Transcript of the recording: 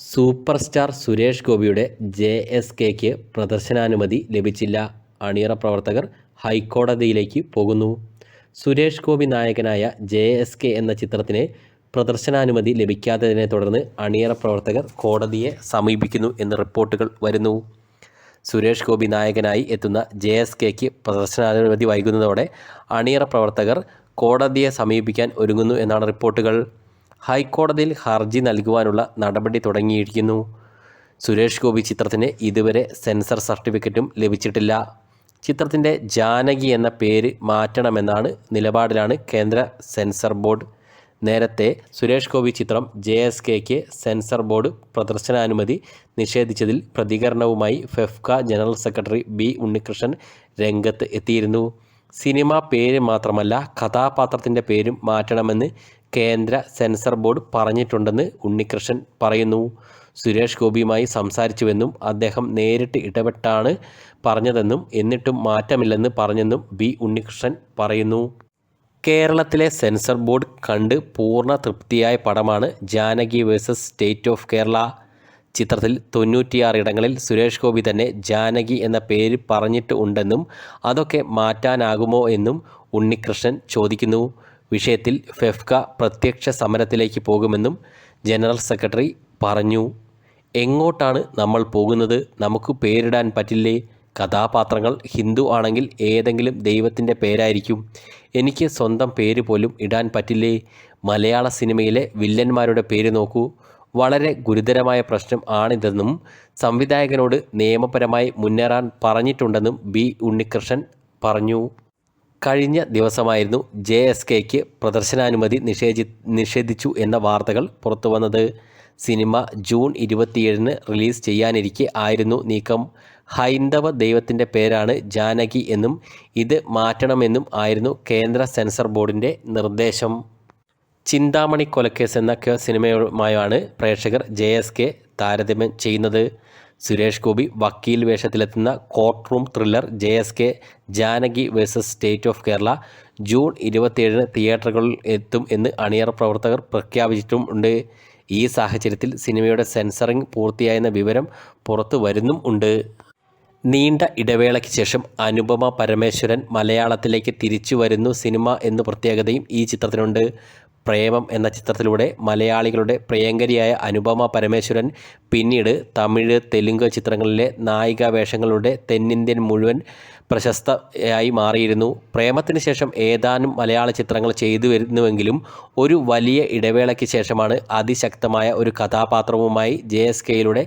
Super star Suresh ഗോപിയുടെ J S കെക്ക് പ്രദർശനാനുമതി ലഭിച്ചില്ല. അണിയറ പ്രവർത്തകർ ഹൈക്കോടതിയിലേക്ക് പോകുന്നു. സുരേഷ് ഗോപി നായകനായ ജെ എസ് കെ എന്ന ചിത്രത്തിന് പ്രദർശനാനുമതി ലഭിക്കാത്തതിനെ തുടർന്ന് അണിയറ പ്രവർത്തകർ കോടതിയെ സമീപിക്കുന്നു എന്ന് റിപ്പോർട്ടുകൾ വരുന്നു. സുരേഷ് ഗോപി നായകനായി എത്തുന്ന ജെ എസ് കെക്ക് പ്രദർശനാനുമതി വൈകുന്നതോടെ അണിയറ പ്രവർത്തകർ കോടതിയെ സമീപിക്കാൻ ഒരുങ്ങുന്നു എന്നാണ് റിപ്പോർട്ടുകൾ. ഹൈക്കോടതിയിൽ ഹർജി നൽകുവാനുള്ള നടപടി തുടങ്ങിയിരിക്കുന്നു. സുരേഷ് ഗോപി ചിത്രത്തിന് ഇതുവരെ സെൻസർ സർട്ടിഫിക്കറ്റും ലഭിച്ചിട്ടില്ല. ചിത്രത്തിന്റെ ജാനകി എന്ന പേര് മാറ്റണമെന്നാണ് നിലപാടിലാണ് കേന്ദ്ര സെൻസർ ബോർഡ്. നേരത്തെ സുരേഷ് ഗോപി ചിത്രം ജെ എസ് കെക്ക് സെൻസർ ബോർഡ് പ്രദർശനാനുമതി നിഷേധിച്ചതിൽ പ്രതികരണവുമായി FEFKA general secretary B Unnikrishnan രംഗത്ത് എത്തിയിരുന്നു. സിനിമ പേര് മാത്രമല്ല കഥാപാത്രത്തിന്റെ പേരും മാറ്റണമെന്ന് കേന്ദ്ര സെൻസർ ബോർഡ് പറഞ്ഞിട്ടുണ്ടെന്ന് ഉണ്ണികൃഷ്ണൻ പറയുന്നു. സുരേഷ് ഗോപിയുമായി സംസാരിച്ചുവെന്നും അദ്ദേഹം നേരിട്ട് ഇടപെട്ടാണ് പറഞ്ഞതെന്നും എന്നിട്ടും മാറ്റമില്ലെന്ന് പറഞ്ഞെന്നും ബി ഉണ്ണികൃഷ്ണൻ പറയുന്നു. കേരളത്തിലെ സെൻസർ ബോർഡ് കണ്ട് പൂർണ തൃപ്തിയായ പടമാണ് Janaki versus state of Kerala. ചിത്രത്തിൽ തൊണ്ണൂറ്റിയാറ് ഇടങ്ങളിൽ സുരേഷ് ഗോപി തന്നെ ജാനകി എന്ന പേര് പറഞ്ഞിട്ട് ഉണ്ടെന്നും അതൊക്കെ മാറ്റാനാകുമോ എന്നും ഉണ്ണികൃഷ്ണൻ ചോദിക്കുന്നു. വിഷയത്തിൽ ഫെഫ്ക പ്രത്യക്ഷ സമരത്തിലേക്ക് പോകുമെന്നും ജനറൽ സെക്രട്ടറി പറഞ്ഞു. എങ്ങോട്ടാണ് നമ്മൾ പോകുന്നത്? നമുക്ക് പേരിടാൻ പറ്റില്ലേ? കഥാപാത്രങ്ങൾ ഹിന്ദു ആണെങ്കിൽ ഏതെങ്കിലും ദൈവത്തിന്റെ പേരായിരിക്കും. എനിക്ക് സ്വന്തം പേര് പോലും ഇടാൻ പറ്റില്ലേ? മലയാള സിനിമയിലെ വില്ലന്മാരുടെ പേര് നോക്കൂ. വളരെ ഗുരുതരമായ പ്രശ്നം ആണിതെന്നും സംവിധായകനോട് നിയമപരമായി മുന്നേറാൻ പറഞ്ഞിട്ടുണ്ടെന്നും ബി ഉണ്ണികൃഷ്ണൻ പറഞ്ഞു. കഴിഞ്ഞ ദിവസമായിരുന്നു ജെ എസ് കെക്ക് പ്രദർശനാനുമതി നിഷേധി നിഷേധിച്ചു എന്ന വാർത്തകൾ പുറത്തുവന്നത്. സിനിമ ജൂൺ ഇരുപത്തിയേഴിന് റിലീസ് ചെയ്യാനിരിക്കെ ആയിരുന്നു നീക്കം. ഹൈന്ദവ ദൈവത്തിന്റെ പേരാണ് ജാനകി എന്നും ഇത് മാറ്റണമെന്നും ആയിരുന്നു കേന്ദ്ര സെൻസർ ബോർഡിന്റെ നിർദ്ദേശം. ചിന്താമണി കൊലക്കേസ് എന്ന സിനിമയുമായാണ് പ്രേക്ഷകർ ജെ എസ് കെ താരതമ്യം ചെയ്യുന്നത്. സുരേഷ് ഗോപി വക്കീൽ വേഷത്തിലെത്തുന്ന courtroom thriller J S K Janaki versus state of Kerala June ഇരുപത്തിയേഴിന് തിയേറ്ററുകളിൽ എത്തും എന്ന് അണിയറ പ്രവർത്തകർ പ്രഖ്യാപിച്ചിട്ടും ഉണ്ട്. ഈ സാഹചര്യത്തിൽ സിനിമയുടെ സെൻസറിംഗ് പൂർത്തിയായെന്ന വിവരം പുറത്തു വരുന്നും ഉണ്ട്. നീണ്ട ഇടവേളയ്ക്ക് ശേഷം അനുപമ പരമേശ്വരൻ മലയാളത്തിലേക്ക് തിരിച്ചു വരുന്നു സിനിമ എന്ന പ്രത്യേകതയും ഈ ചിത്രത്തിനുണ്ട്. പ്രേമം എന്ന ചിത്രത്തിലൂടെ മലയാളികളുടെ പ്രിയങ്കരിയായ അനുപമ പരമേശ്വരൻ പിന്നീട് തമിഴ് തെലുങ്ക് ചിത്രങ്ങളിലെ നായിക വേഷങ്ങളുടെ തെന്നിന്ത്യൻ മുഴുവൻ പ്രശസ്തയായി മാറിയിരുന്നു. പ്രേമത്തിന് ശേഷം ഏതാനും മലയാള ചിത്രങ്ങൾ ചെയ്തു വരുന്നുവെങ്കിലും ഒരു വലിയ ഇടവേളയ്ക്ക് ശേഷമാണ് അതിശക്തമായ ഒരു കഥാപാത്രവുമായി ജെ എസ് കെയിലൂടെ